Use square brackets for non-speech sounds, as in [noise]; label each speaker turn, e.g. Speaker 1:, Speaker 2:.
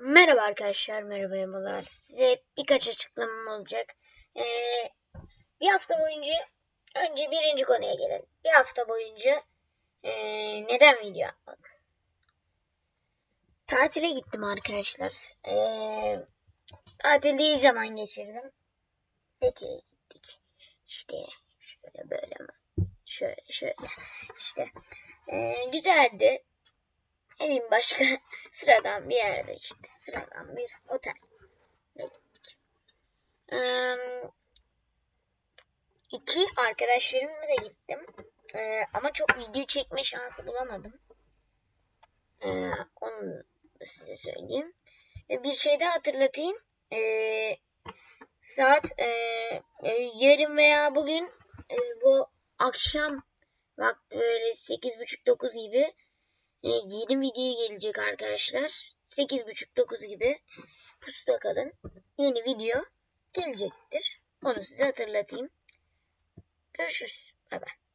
Speaker 1: Merhaba arkadaşlar, merhaba merhabalar. Size birkaç açıklamam olacak. Ee, bir hafta boyunca, önce birinci konuya gelelim. Bir hafta boyunca ee, neden video yapmadım? Tatile gittim arkadaşlar. Ee, tatilde iyi zaman geçirdim. Fethiye'ye gittik. İşte şöyle böyle mi? Şöyle şöyle. İşte ee, güzeldi. Diyeyim başka [laughs] sıradan bir yerde işte sıradan bir otel. gittik. Ee, iki arkadaşlarımla da gittim. Ee, ama çok video çekme şansı bulamadım. Ee, onu da size söyleyeyim. Ve bir şey daha hatırlatayım. Ee, saat e, yarın veya bugün e, bu akşam vakti böyle 8.30-9 gibi e, yeni video gelecek arkadaşlar. 8.30-9 gibi pusuda kalın. Yeni video gelecektir. Onu size hatırlatayım. Görüşürüz. Bay bay.